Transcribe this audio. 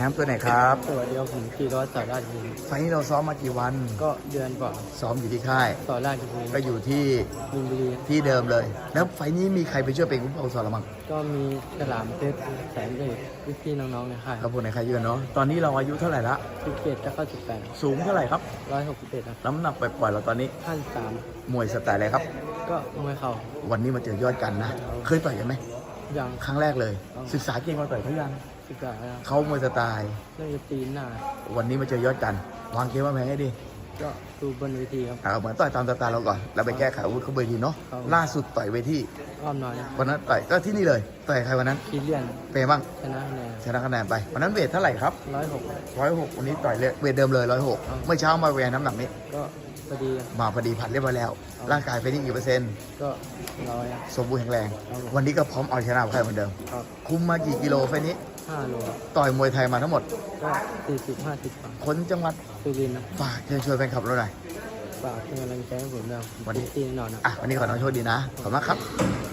น้ำตัวไหนครับสวัสดีครับผมขี่รถต่อราชบุรีไฟล์นี้เราซ้อมมากี่วันก็เดือนกว่าซ้อมอยู่ที่ค่ายต่อราชบุรีก็อยู่ที่มินบุรีที่เดิมเลย แล้วไฟล์นี้มีใครไปช่วยเป็นคุ้มเอาสอนเรามั้งก็มีฉลามเพชรแสนเอกพี่พี่ๆน้องๆในค่ายครับผมในใครเยอะเนาะตอนนี้เราอายุเท่าไหร่ละสิบเจ็ดจะเข้าสิบแปดสูงเท่าไหร่ครับ ร้อยหกสิบเอ็ดครับน้ำหนักปล่อยๆเราตอนนี้ห้าสิบสามมวยสไตล์อะไรครับ ก็มวยเข่าวันนี้มาเจอยอดกันนะ เคยต่อยกันไหมอ ย่างครั้งแรกเลย ศึกษาเก่งมาต่อยเขายังสิบกว่าแล้วเขามวยสไตล์เรื่องจะตีนหน้าวันนี้มาเจอยอดกันวางเกมว่าแพ้ให้ดีก็ดูบนเวทีครับเอาเหมือนต่อยตามสไตล์เราก่อนแล้วไปแก้ไขอาวุธเขาเบอร์ทีเนาะครับล่าสุดต่อยเวทีอ้อมน้อยนะวันนั้นต่อยก็ที่นี่เลย ต่อยใครวันนั้นคีเลียนเป็นไงบ้างชนะคะแนนชนะคะแนนไปวันนั้นเวทเท่าไหร่ครับร้อยหกร้อยหกวันนี้ต่อยเลยเวทเดิมเลยร้อยหกครับเมื่อเช้ามาเวทน้ำหนักนี้ก็พอดีครับมาพอดีผัดเรียบร้อยแล้วครับร่างกายเป็นนี่กี่เปอร์เซ็นต์ก็ร้อยครับสมบูรณ์แข็งแรงครับผมวันนี้ก็พร้อมเอาชนะใครเหมือนเดิมครับคุมมากี่กิโลไฟล์นี้ห้าโลต่อยมวยไทยมาทั้งหมดก็สี่สิบห้าสิบกว่าคนจังหวัดสุรินทร์นะฝากเชิญชวนแฟนคลับเราหน่อยฝากเป็นกำลังใจให้ผมด้วยวันนี้ตีแน่นอนนะอะวันนี้ขอน้องโชคดีนะขอบคุณมากครับโอเค